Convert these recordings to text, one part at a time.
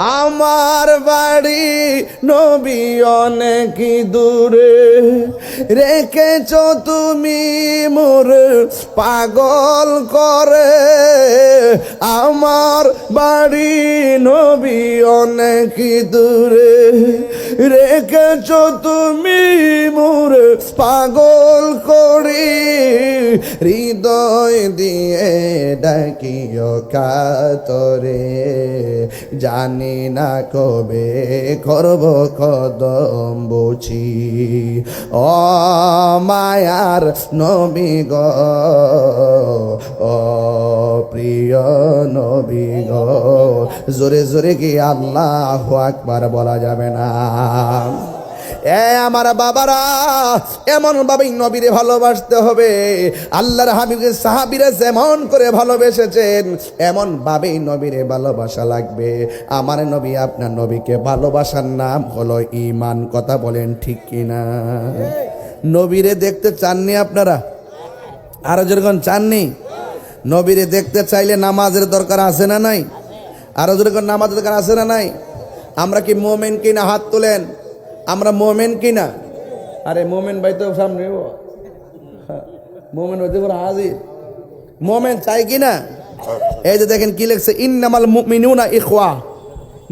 আমার বাড়ি নবী অনেক দূরে। রেখেছ তুমি মোর পাগল করে। আমার বাড়ি নবী অনেক দূরে। রেখেছ তুমি মোর পাগল করি। হৃদয় দিয়ে ডাকিও কাতরে। জানি না কবে করব কদম বুঝি। ও মায়ার নবী গ, ও প্রিয় নবী গ। জোরে জোরে কি আল্লাহ আকবার বলা যাবে না। এ আমার বাবারা, এমন ভাবেই নবীরে ভালোবাসতে হবে। আল্লাহর হাবিবের সাহাবিরা যেমন করে ভালোবেসেছেন, এমন ভাবেই নবীরে ভালোবাসা লাগবে। আমার নবী, আপনার নবীকে ভালোবাসার নাম হলো ইমান কথা বলেন ঠিক কিনা? নবীরে দেখতে চাননি আপনারা? আরও যেরকম চাননি? নবীরে দেখতে চাইলে নামাজের দরকার আছে না নাই? আরও যেরকম নামাজের দরকার আছে না নাই? আমরা কি মোমেন কিনা হাত তোলেন? আমরা মোমেন কিনা? আরে মোমেন ভাই তো সামনে মোমেন হইতে পারে হাজির। মোমেন চাই কিনা? এই যে দেখেন কি লেখছে ইন্নামাল মুমিনুনা ইখওয়া।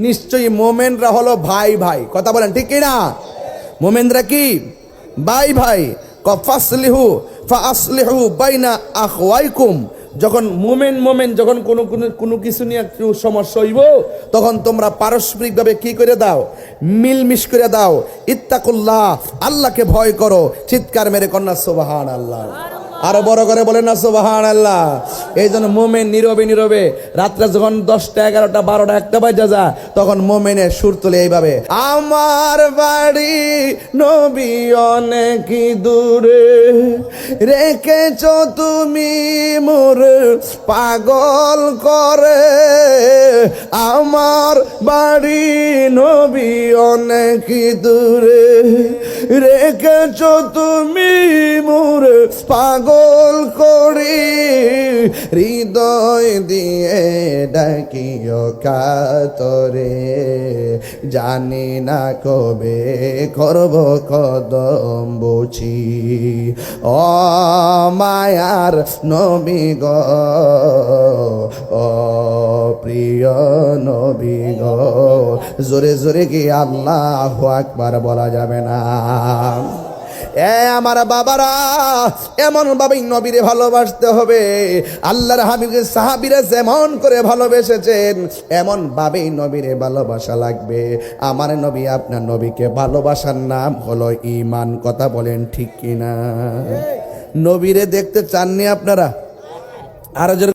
নিশ্চয়ই মোমেনরা হলো ভাই ভাই। কথা বলেন ঠিক কিনা? মোমেনরা কি? ভাই ভাই। কফাসলিহু ফাসলিহু বাইনা আখওয়াইকুম। যখন মোমেন মোমেন যখন কোনো কোনো কিছু নিয়ে একটু সমস্যা হইব, তখন তোমরা পারস্পরিকভাবে কি করে দাও? মিলমিশ করে দাও। ইত্তাকুল্লাহ, আল্লাহকে ভয় করো। চিৎকার মেরে কন্যা সোবাহান আল্লাহ আরও বড় করে বলেন না সোবাহান আল্লাহ এই জন্য মোমেন নীরবে নীরবে, রাত্রে যখন দশটা, এগারোটা, বারোটা একটা বাজে যা তখন মোমেনের সুর তোলে এইভাবে, আমার বাড়ি নবী অনেক দূরে, রেখেছ তুমি মোর পাগল করে, আমার বাড়ি নবী অনেক দূরে, রেখেছ তুমি মোর পাগল করি হৃদয় দিয়ে ডাকিও কাতরে। জানি না কবে করব কদম বুঝি। ও মায়ার নবী গ প্রিয় নবী গ। জোরে জোরে কি আল্লাহ আকবার বলা যাবে না? এ আমার বাবারা এমন ভাবেই নবীরে ভালোবাসতে হবে। আল্লাহর হাবিবের সাহাবিরা যেমন করে ভালোবেসেছেন এমন ভাবেই নবীরে ভালোবাসা লাগবে। আমার নবী আপনার নবীকে ভালোবাসার নাম হলো ইমান কথা বলেন ঠিক কিনা? নবীরে দেখতে চাননি আপনারা? আরও